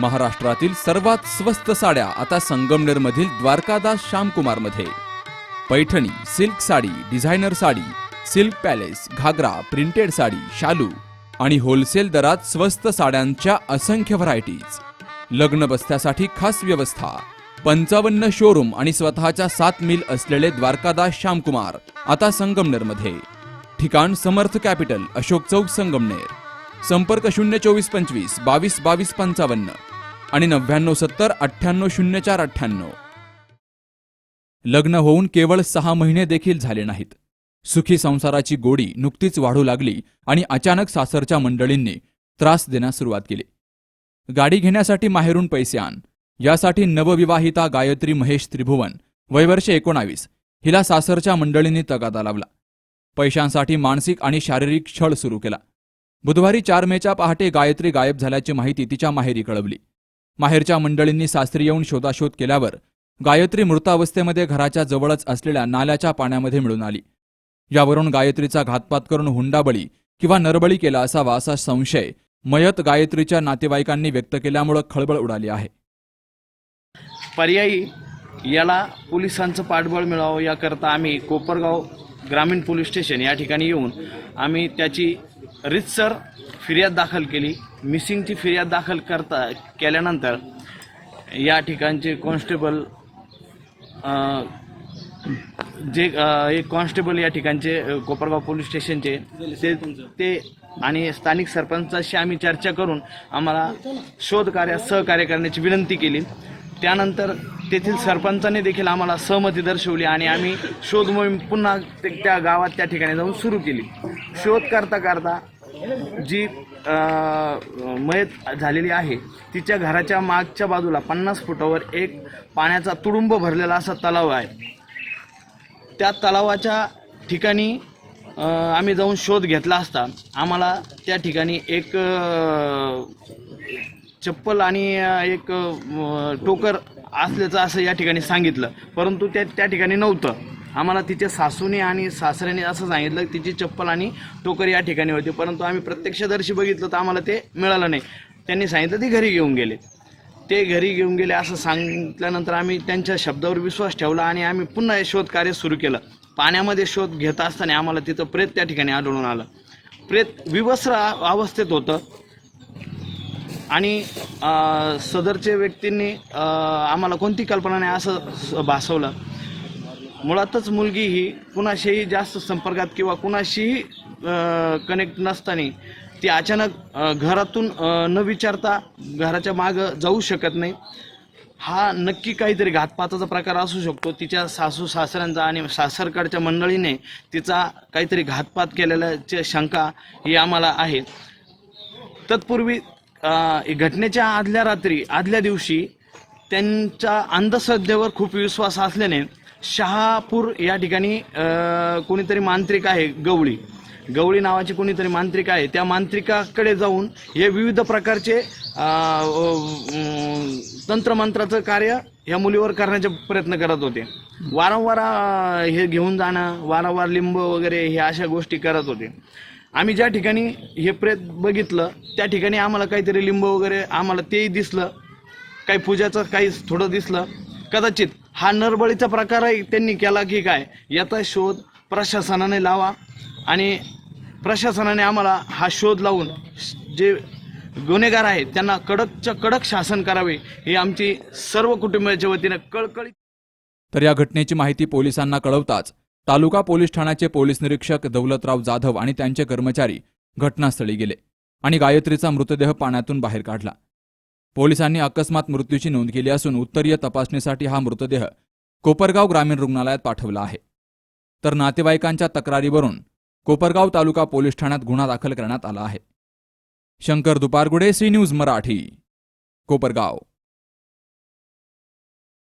महाराष्ट्रातील सर्वात स्वस्त साड्या आता संगमनेरमधील Dwarkadas श्यामकुमारमध्ये Paithani silk sari designer sari silk palace घागरा प्रिंटेड साडी शालू आणि होलसेल दरात स्वस्त साड्यांच्या असंख्य व्हरायटीज. लग्न बस्त्यासाठी खास व्यवस्था पंचावन्न शोरूम आणि स्वतःच्या सात मिल असलेले द्वारकादास श्यामकुमार आता संगमनेरमध्ये. ठिकाण समर्थ कॅपिटल अशोक चौक संगमनेर. संपर्क शून्य चोवीस पंचवीस बावीस बावीस पंचावन्न. आणि नव्याण्णव सत्तर अठ्ठ्याण्णव शून्य चार अठ्ठ्याण्णव. लग्न होऊन केवळ सहा महिने देखील झाले नाहीत. सुखी संसाराची गोडी नुकतीच वाढू लागली आणि अचानक सासरच्या मंडळींनी त्रास देण्यास सुरुवात केली. गाडी घेण्यासाठी माहेरून पैसे आण. यासाठी नवविवाहिता गायत्री महेश त्रिभुवन वयवर्ष एकोणावीस. हिला सासरच्या मंडळींनी तगादा लावला. पैशांसाठी मानसिक आणि शारीरिक छळ सुरू केला. बुधवारी चार मेच्या पहाटे गायत्री गायब झाल्याची माहिती तिच्या माहेरी कळवली. माहेरच्या मंडळींनी सासरी येऊन शोधाशोध केल्यावर गायत्री मृतावस्थेमध्ये घराच्या जवळच असलेल्या नाल्याच्या पाण्यामध्ये मिळून आली. यावरून गायत्रीचा घातपात करून हुंडाबळी किंवा नरबळी केला असावा असा संशय मयत गायत्रीच्या नातेवाईकांनी व्यक्त केल्यामुळं खळबळ उडाली आहे. पर्यायी याला पोलिसांचं पाठबळ मिळावं याकरता आम्ही कोपरगाव ग्रामीण पोलीस स्टेशन या ठिकाणी येऊन आम्ही त्याची रितसर फिर्याद दाखल केली. मिसिंगची फिर्याद दाखल करता केल्यानंतर या ठिकाणचे कॉन्स्टेबल जे एक कॉन्स्टेबल या ठिकाणचे कोपरगाव पोलीस स्टेशनचे ते ते आणि स्थानिक सरपंचाशी आम्ही चर्चा करून आम्हाला शोध कार्यात सहकार्य करण्याची विनंती केली. त्यानंतर तेथील सरपंचाने देखील आम्हाला सहमती दर्शवली आणि आम्ही शोध मोहीम पुन्हा ते- त्या गावात त्या ठिकाणी जाऊन सुरू केली. शोध करता करता जी मयत झालेली आहे. तिच्या घराच्या मागच्या बाजूला पन्नास फुटावर एक पाण्याचा तुडुंब भरलेला असा तलाव आहे. त्या तलावाच्या ठिकाणी आम्ही जाऊन शोध घेतला असता. आम्हाला त्या ठिकाणी एक चप्पल आणि एक टोकर असल्याचं असं या ठिकाणी सांगितलं. परंतु त्या त्या ठिकाणी नव्हतं. आम्हाला तिच्या सासूने आणि सासऱ्याने असं सांगितलं की तिची चप्पल आणि टोकर या ठिकाणी होती परंतु आम्ही प्रत्यक्षदर्शी बघितलं तर आम्हाला ते मिळालं नाही. त्यांनी सांगितलं ती घरी घेऊन गेले. ते घरी घेऊन गेले असं सांगितल्यानंतर आम्ही त्यांच्या शब्दावर विश्वास ठेवला आणि आम्ही पुन्हा हे शोध कार्य सुरू केलं. पाण्यामध्ये शोध घेत असताना आम्हाला तिथं प्रेत त्या ठिकाणी आढळून आलं. प्रेत विवस्त्र अवस्थेत होतं. आणि सदरचे व्यक्तींनी आम्हाला कोणती कल्पना नाही असं भासवलं. मुळातच मुलगी ही कुणाशीही जास्त संपर्कात किंवा कुणाशीही कनेक्ट नसताना ती अचानक घरातून न विचारता घराच्या मागं जाऊ शकत नाही. हा नक्की काहीतरी घातपाताचा प्रकार असू शकतो. तिच्या सासू सासऱ्यांचा आणि सासरकडच्या मंडळीने तिचा काहीतरी घातपात केलेल्याची शंका ही आम्हाला आहे. तत्पूर्वी घटनेच्या आदल्या रात्री आदल्या दिवशी त्यांच्या अंधश्रद्धेवर खूप विश्वास असल्याने शहापूर या ठिकाणी कोणीतरी मांत्रिक आहे गवळी. गवळी नावाची कोणीतरी मांत्रिक आहे. त्या मांत्रिकाकडे जाऊन हे विविध प्रकारचे तंत्रमंत्राचं कार्य ह्या मुलीवर करण्याचे प्रयत्न करत होते. वारंवार हे घेऊन जाणं वारंवार लिंब वगैरे हे अशा गोष्टी करत होते. आम्ही ज्या ठिकाणी हे प्रेत बघितलं त्या ठिकाणी आम्हाला काहीतरी लिंब वगैरे आम्हाला तेही दिसलं. काही पूजाचं काही थोडं दिसलं. कदाचित हा नरबळीचा प्रकारही त्यांनी केला की काय? याचा शोध प्रशासनाने लावा आणि प्रशासनाने आम्हाला हा शोध लावून जे गुन्हेगार आहेत त्यांना कडकच्या कडक शासन करावे ही आमची सर्व कुटुंबाच्या वतीनं कळकळी तर या घटनेची माहिती पोलिसांना कळवताच तालुका पोलीस ठाण्याचे पोलीस निरीक्षक दौलतराव जाधव आणि त्यांचे कर्मचारी घटनास्थळी गेले आणि गायत्रीचा मृतदेह पाण्यातून बाहेर काढला. पोलिसांनी अकस्मात मृत्यूची नोंद केली असून उत्तरीय तपासणीसाठी हा मृतदेह कोपरगाव ग्रामीण रुग्णालयात पाठवला आहे. तर नातेवाईकांच्या तक्रारीवरून कोपरगाव तालुका पोलीस ठाण्यात गुन्हा दाखल करण्यात आला आहे. Shankar Dupargude C news Marathi Kopargaon.